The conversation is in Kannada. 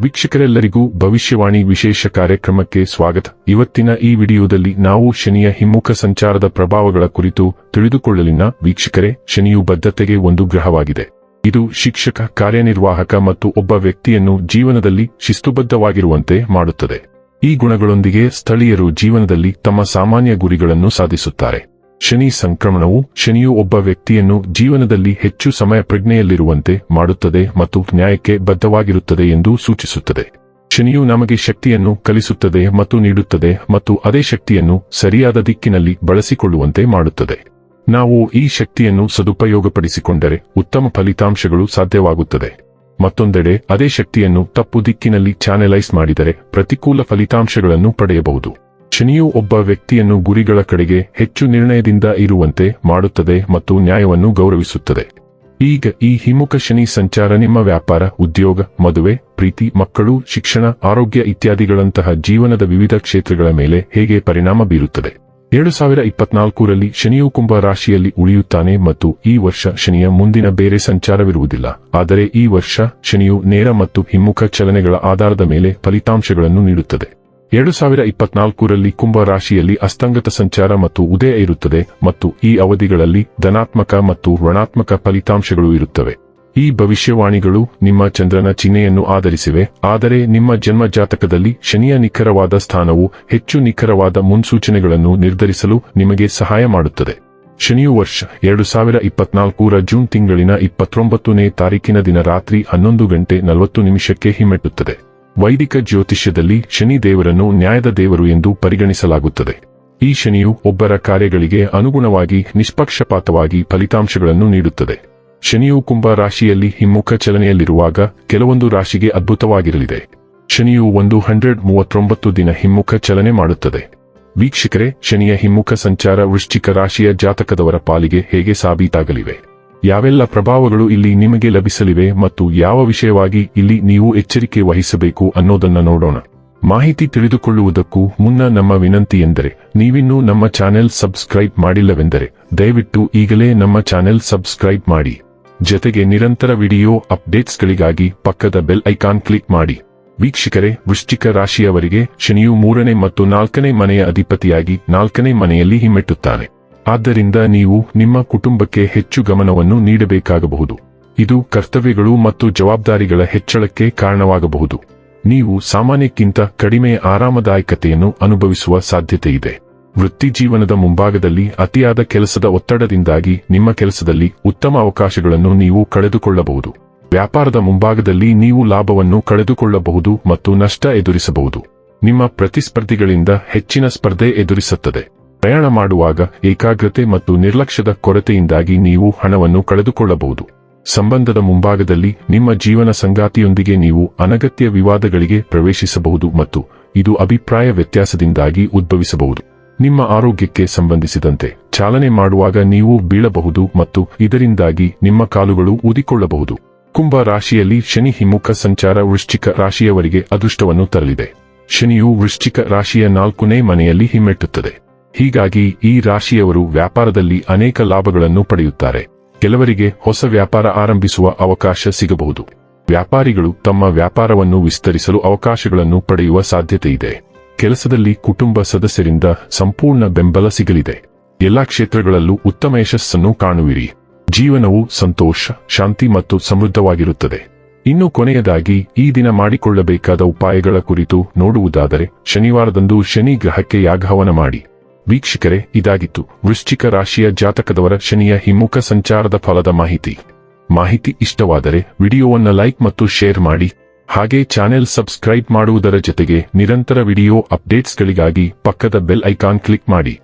ವೀಕ್ಷಕರೆಲ್ಲರಿಗೂ ಭವಿಷ್ಯವಾಣಿ ವಿಶೇಷ ಕಾರ್ಯಕ್ರಮಕ್ಕೆ ಸ್ವಾಗತ. ಇವತ್ತಿನ ಈ ವಿಡಿಯೋದಲ್ಲಿ ನಾವು ಶನಿಯ ಹಿಮ್ಮುಖ ಸಂಚಾರದ ಪ್ರಭಾವಗಳ ಕುರಿತು ತಿಳಿದುಕೊಳ್ಳಲಿನ ವೀಕ್ಷಕರೇ, ಶನಿಯು ಬದ್ಧತೆಗೆ ಒಂದು ಗ್ರಹವಾಗಿದೆ. ಇದು ಶಿಕ್ಷಕ, ಕಾರ್ಯನಿರ್ವಾಹಕ ಮತ್ತು ಒಬ್ಬ ವ್ಯಕ್ತಿಯನ್ನು ಜೀವನದಲ್ಲಿ ಶಿಸ್ತುಬದ್ಧವಾಗಿರುವಂತೆ ಮಾಡುತ್ತದೆ. ಈ ಗುಣಗಳೊಂದಿಗೆ ಸ್ಥಳೀಯರು ಜೀವನದಲ್ಲಿ ತಮ್ಮ ಸಾಮಾನ್ಯ ಗುರಿಗಳನ್ನು ಸಾಧಿಸುತ್ತಾರೆ. ಶನಿ ಸಂಕ್ರಮಣವು ಶನಿಯು ಒಬ್ಬ ವ್ಯಕ್ತಿಯನ್ನು ಜೀವನದಲ್ಲಿ ಹೆಚ್ಚು ಸಮಯ ಪ್ರಜ್ಞೆಯಲ್ಲಿರುವಂತೆ ಮಾಡುತ್ತದೆ ಮತ್ತು ನ್ಯಾಯಕ್ಕೆ ಬದ್ಧವಾಗಿರುತ್ತದೆ ಎಂದು ಸೂಚಿಸುತ್ತದೆ. ಶನಿಯು ನಮಗೆ ಶಕ್ತಿಯನ್ನು ಕಲಿಸುತ್ತದೆ ಮತ್ತು ನೀಡುತ್ತದೆ ಮತ್ತು ಅದೇ ಶಕ್ತಿಯನ್ನು ಸರಿಯಾದ ದಿಕ್ಕಿನಲ್ಲಿ ಬಳಸಿಕೊಳ್ಳುವಂತೆ ಮಾಡುತ್ತದೆ. ನಾವು ಈ ಶಕ್ತಿಯನ್ನು ಸದುಪಯೋಗಪಡಿಸಿಕೊಂಡರೆ ಉತ್ತಮ ಫಲಿತಾಂಶಗಳು ಸಾಧ್ಯವಾಗುತ್ತದೆ. ಮತ್ತೊಂದೆಡೆ, ಅದೇ ಶಕ್ತಿಯನ್ನು ತಪ್ಪು ದಿಕ್ಕಿನಲ್ಲಿ ಚಾನೆಲೈಸ್ ಮಾಡಿದರೆ ಪ್ರತಿಕೂಲ ಫಲಿತಾಂಶಗಳನ್ನು ಪಡೆಯಬಹುದು. ಶನಿಯು ಒಬ್ಬ ವ್ಯಕ್ತಿಯನ್ನು ಗುರಿಗಳ ಕಡೆಗೆ ಹೆಚ್ಚು ನಿರ್ಣಯದಿಂದ ಇರುವಂತೆ ಮಾಡುತ್ತದೆ ಮತ್ತು ನ್ಯಾಯವನ್ನು ಗೌರವಿಸುತ್ತದೆ. ಈಗ ಈ ಹಿಮ್ಮುಖ ಶನಿ ಸಂಚಾರ ನಿಮ್ಮ ವ್ಯಾಪಾರ, ಉದ್ಯೋಗ, ಮದುವೆ, ಪ್ರೀತಿ, ಮಕ್ಕಳು, ಶಿಕ್ಷಣ, ಆರೋಗ್ಯ ಇತ್ಯಾದಿಗಳಂತಹ ಜೀವನದ ವಿವಿಧ ಕ್ಷೇತ್ರಗಳ ಮೇಲೆ ಹೇಗೆ ಪರಿಣಾಮ ಬೀರುತ್ತದೆ? ಎರಡು ಸಾವಿರ ಇಪ್ಪತ್ನಾಲ್ಕರಲ್ಲಿ ಶನಿಯು ಕುಂಭ ರಾಶಿಯಲ್ಲಿ ಉಳಿಯುತ್ತಾನೆ ಮತ್ತು ಈ ವರ್ಷ ಶನಿಯ ಮುಂದಿನ ಬೇರೆ ಸಂಚಾರವಿರುವುದಿಲ್ಲ. ಆದರೆ ಈ ವರ್ಷ ಶನಿಯು ನೇರ ಮತ್ತು ಹಿಮ್ಮುಖ ಚಲನೆಗಳ ಆಧಾರದ ಮೇಲೆ ಫಲಿತಾಂಶಗಳನ್ನು ನೀಡುತ್ತದೆ. ಎರಡು ಸಾವಿರ ಇಪ್ಪತ್ನಾಲ್ಕರಲ್ಲಿ ಕುಂಭ ರಾಶಿಯಲ್ಲಿ ಅಸ್ತಂಗತ ಸಂಚಾರ ಮತ್ತು ಉದಯ ಇರುತ್ತದೆ ಮತ್ತು ಈ ಅವಧಿಗಳಲ್ಲಿ ಧನಾತ್ಮಕ ಮತ್ತು ಋಣಾತ್ಮಕ ಫಲಿತಾಂಶಗಳು ಇರುತ್ತವೆ. ಈ ಭವಿಷ್ಯವಾಣಿಗಳು ನಿಮ್ಮ ಚಂದ್ರನ ಚಿಹ್ನೆಯನ್ನು ಆಧರಿಸಿವೆ, ಆದರೆ ನಿಮ್ಮ ಜನ್ಮ ಜಾತಕದಲ್ಲಿ ಶನಿಯ ನಿಖರವಾದ ಸ್ಥಾನವು ಹೆಚ್ಚು ನಿಖರವಾದ ಮುನ್ಸೂಚನೆಗಳನ್ನು ನಿರ್ಧರಿಸಲು ನಿಮಗೆ ಸಹಾಯ ಮಾಡುತ್ತದೆ. ಶನಿಯು ವರ್ಷ ಎರಡು ಸಾವಿರ ಇಪ್ಪತ್ನಾಲ್ಕರ ಜೂನ್ ತಿಂಗಳಿನ ಇಪ್ಪತ್ತೊಂಬತ್ತನೇ ತಾರೀಕಿನ ದಿನ ರಾತ್ರಿ ಹನ್ನೊಂದು ಗಂಟೆ ನಲವತ್ತು ನಿಮಿಷಕ್ಕೆ ಹಿಮ್ಮೆಟ್ಟುತ್ತದೆ. ವೈದಿಕ ಜ್ಯೋತಿಷ್ಯದಲ್ಲಿ ಶನಿ ದೇವರನ್ನು ನ್ಯಾಯದ ದೇವರು ಎಂದು ಪರಿಗಣಿಸಲಾಗುತ್ತದೆ. ಈ ಶನಿಯು ಒಬ್ಬರ ಕಾರ್ಯಗಳಿಗೆ ಅನುಗುಣವಾಗಿ ನಿಷ್ಪಕ್ಷಪಾತವಾಗಿ ಫಲಿತಾಂಶಗಳನ್ನು ನೀಡುತ್ತದೆ. ಶನಿಯು ಕುಂಭ ರಾಶಿಯಲ್ಲಿ ಹಿಮ್ಮುಖ ಚಲನೆಯಲ್ಲಿರುವಾಗ ಕೆಲವೊಂದು ರಾಶಿಗೆ ಅದ್ಭುತವಾಗಿರಲಿದೆ. ಶನಿಯು ಒಂದು ಹಂಡ್ರೆಡ್ ಮೂವತ್ತೊಂಬತ್ತು ದಿನ ಹಿಮ್ಮುಖ ಚಲನೆ ಮಾಡುತ್ತದೆ. ವೀಕ್ಷಕರೇ, ಶನಿಯ ಹಿಮ್ಮುಖ ಸಂಚಾರ ವೃಶ್ಚಿಕ ರಾಶಿಯ ಜಾತಕದವರ ಪಾಲಿಗೆ ಹೇಗೆ ಸಾಬೀತಾಗಲಿವೆ? ಯಾವೆಲ್ಲ ಪ್ರಭಾವಗಳು ಇಲ್ಲಿ ನಿಮಗೆ ಲಭಿಸಲಿವೆ ಮತ್ತು ಯಾವ ವಿಷಯವಾಗಿ ಇಲ್ಲಿ ನೀವು ಎಚ್ಚರಿಕೆ ವಹಿಸಬೇಕು ಅನ್ನೋದನ್ನ ನೋಡೋಣ. ಮಾಹಿತಿ ತಿಳಿದುಕೊಳ್ಳುವುದಕ್ಕೂ ಮುನ್ನ ನಮ್ಮ ವಿನಂತಿ ಎಂದರೆ, ನೀವಿನ್ನೂ ನಮ್ಮ ಚಾನೆಲ್ ಸಬ್ಸ್ಕ್ರೈಬ್ ಮಾಡಿಲ್ಲವೆಂದರೆ, ದಯವಿಟ್ಟು ಈಗಲೇ ನಮ್ಮ ಚಾನೆಲ್ ಸಬ್ಸ್ಕ್ರೈಬ್ ಮಾಡಿ. ಜೊತೆಗೆ ನಿರಂತರ ವಿಡಿಯೋ ಅಪ್ಡೇಟ್ಸ್ಗಳಿಗಾಗಿ ಪಕ್ಕದ ಬೆಲ್ ಐಕಾನ್ ಕ್ಲಿಕ್ ಮಾಡಿ. ವೀಕ್ಷಕರೇ, ವೃಶ್ಚಿಕ ರಾಶಿಯವರಿಗೆ ಶನಿಯು ಮೂರನೇ ಮತ್ತು ನಾಲ್ಕನೇ ಮನೆಯ ಅಧಿಪತಿಯಾಗಿ ನಾಲ್ಕನೇ ಮನೆಯಲ್ಲಿ ಹಿಮ್ಮೆಟ್ಟುತ್ತಾನೆ. ಆದ್ದರಿಂದ ನೀವು ನಿಮ್ಮ ಕುಟುಂಬಕ್ಕೆ ಹೆಚ್ಚು ಗಮನವನ್ನು ನೀಡಬೇಕಾಗಬಹುದು. ಇದು ಕರ್ತವ್ಯಗಳು ಮತ್ತು ಜವಾಬ್ದಾರಿಗಳ ಹೆಚ್ಚಳಕ್ಕೆ ಕಾರಣವಾಗಬಹುದು. ನೀವು ಸಾಮಾನ್ಯಕ್ಕಿಂತ ಕಡಿಮೆ ಆರಾಮದಾಯಕತೆಯನ್ನು ಅನುಭವಿಸುವ ಸಾಧ್ಯತೆಯಿದೆ. ವೃತ್ತಿ ಜೀವನದ ಮುಂಭಾಗದಲ್ಲಿ ಅತಿಯಾದ ಕೆಲಸದ ಒತ್ತಡದಿಂದಾಗಿ ನಿಮ್ಮ ಕೆಲಸದಲ್ಲಿ ಉತ್ತಮ ಅವಕಾಶಗಳನ್ನು ನೀವು ಕಳೆದುಕೊಳ್ಳಬಹುದು. ವ್ಯಾಪಾರದ ಮುಂಭಾಗದಲ್ಲಿ ನೀವು ಲಾಭವನ್ನು ಕಳೆದುಕೊಳ್ಳಬಹುದು ಮತ್ತು ನಷ್ಟ ಎದುರಿಸಬಹುದು. ನಿಮ್ಮ ಪ್ರತಿಸ್ಪರ್ಧಿಗಳಿಂದ ಹೆಚ್ಚಿನ ಸ್ಪರ್ಧೆ ಎದುರಿಸುತ್ತದೆ. ಪ್ರಯಾಣ ಮಾಡುವಾಗ ಏಕಾಗ್ರತೆ ಮತ್ತು ನಿರ್ಲಕ್ಷ್ಯದ ಕೊರತೆಯಿಂದಾಗಿ ನೀವು ಹಣವನ್ನು ಕಳೆದುಕೊಳ್ಳಬಹುದು. ಸಂಬಂಧದ ಮುಂಭಾಗದಲ್ಲಿ ನಿಮ್ಮ ಜೀವನ ಸಂಗಾತಿಯೊಂದಿಗೆ ನೀವು ಅನಗತ್ಯ ವಿವಾದಗಳಿಗೆ ಪ್ರವೇಶಿಸಬಹುದು ಮತ್ತು ಇದು ಅಭಿಪ್ರಾಯ ವ್ಯತ್ಯಾಸದಿಂದಾಗಿ ಉದ್ಭವಿಸಬಹುದು. ನಿಮ್ಮ ಆರೋಗ್ಯಕ್ಕೆ ಸಂಬಂಧಿಸಿದಂತೆ ಚಾಲನೆ ಮಾಡುವಾಗ ನೀವು ಬೀಳಬಹುದು ಮತ್ತು ಇದರಿಂದಾಗಿ ನಿಮ್ಮ ಕಾಲುಗಳು ಊದಿಕೊಳ್ಳಬಹುದು. ಕುಂಭ ರಾಶಿಯಲ್ಲಿ ಶನಿ ಹಿಮ್ಮುಖ ಸಂಚಾರ ವೃಶ್ಚಿಕ ರಾಶಿಯವರಿಗೆ ಅದೃಷ್ಟವನ್ನು ತರಲಿದೆ. ಶನಿಯು ವೃಶ್ಚಿಕ ರಾಶಿಯ ನಾಲ್ಕನೇ ಮನೆಯಲ್ಲಿ ಹಿಮ್ಮೆಟ್ಟುತ್ತದೆ. ಹೀಗಾಗಿ ಈ ರಾಶಿಯವರು ವ್ಯಾಪಾರದಲ್ಲಿ ಅನೇಕ ಲಾಭಗಳನ್ನು ಪಡೆಯುತ್ತಾರೆ. ಕೆಲವರಿಗೆ ಹೊಸ ವ್ಯಾಪಾರ ಆರಂಭಿಸುವ ಅವಕಾಶ ಸಿಗಬಹುದು. ವ್ಯಾಪಾರಿಗಳು ತಮ್ಮ ವ್ಯಾಪಾರವನ್ನು ವಿಸ್ತರಿಸಲು ಅವಕಾಶಗಳನ್ನು ಪಡೆಯುವ ಸಾಧ್ಯತೆಯಿದೆ ಕೆಲಸದಲ್ಲಿ ಕುಟುಂಬ ಸದಸ್ಯರಿಂದ ಸಂಪೂರ್ಣ ಬೆಂಬಲ ಸಿಗಲಿದೆ. ಎಲ್ಲಾ ಕ್ಷೇತ್ರಗಳಲ್ಲೂ ಉತ್ತಮ ಯಶಸ್ಸನ್ನು ಕಾಣುವಿರಿ. ಜೀವನವು ಸಂತೋಷ, ಶಾಂತಿ ಮತ್ತು ಸಮೃದ್ಧವಾಗಿರುತ್ತದೆ. ಇನ್ನು ಕೊನೆಯದಾಗಿ, ಈ ದಿನ ಮಾಡಿಕೊಳ್ಳಬೇಕಾದ ಉಪಾಯಗಳ ಕುರಿತು ನೋಡುವುದಾದರೆ, ಶನಿವಾರದಂದು ಶನಿ ಗ್ರಹಕ್ಕೆ ಯಾಗವನ ಮಾಡಿ. ವೀಕ್ಷಕರೇ, ಇದಾಗಿತ್ತು ವೃಶ್ಚಿಕ ರಾಶಿಯ ಜಾತಕದವರ ಶನಿಯ ಹಿಮ್ಮುಖ ಸಂಚಾರದ ಫಲದ ಮಾಹಿತಿ. ಮಾಹಿತಿ ಇಷ್ಟವಾದರೆ ವಿಡಿಯೋವನ್ನು ಲೈಕ್ ಮತ್ತು ಶೇರ್ ಮಾಡಿ. ಹಾಗೆ ಚಾನೆಲ್ ಸಬ್ಸ್ಕ್ರೈಬ್ ಮಾಡುವುದರ ಜೊತೆಗೆ ನಿರಂತರ ವಿಡಿಯೋ ಅಪ್ಡೇಟ್ಸ್ಗಳಿಗಾಗಿ ಪಕ್ಕದ ಬೆಲ್ ಐಕಾನ್ ಕ್ಲಿಕ್ ಮಾಡಿ.